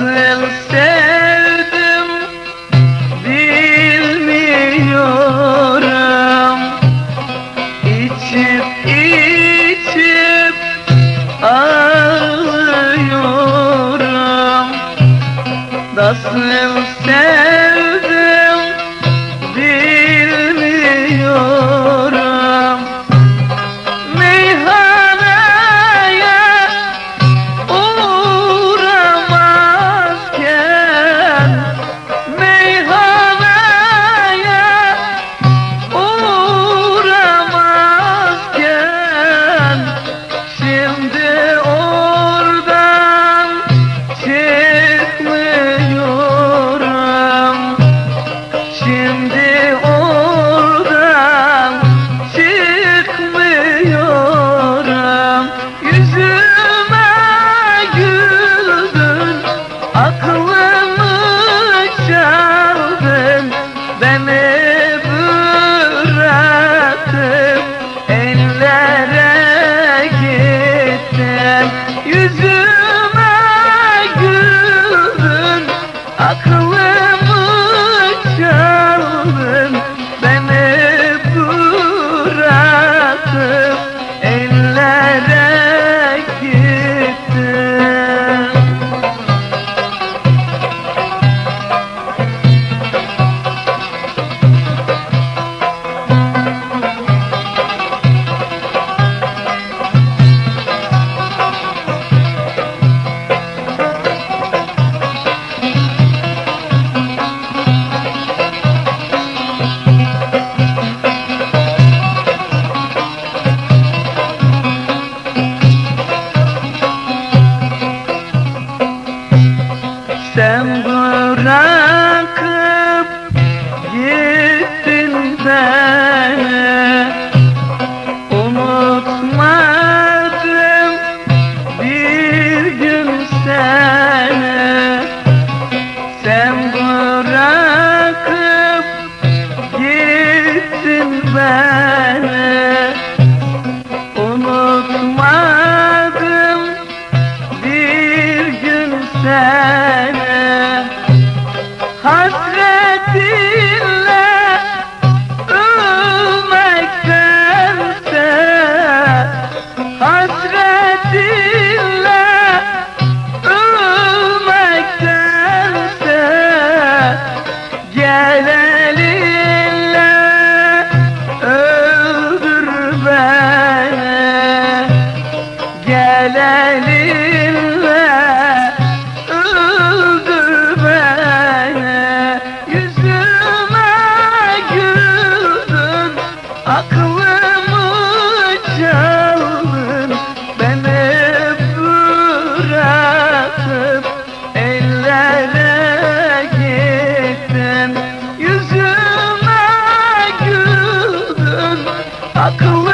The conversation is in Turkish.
Nasıl sevdim bilmiyorum. İçip içip ağlıyorum. Nasıl sevdim? Bırakıp gittin beni Unutmadım Aklımı çaldın beni bırakıp ellere gittin Yüzüme güldün aklımı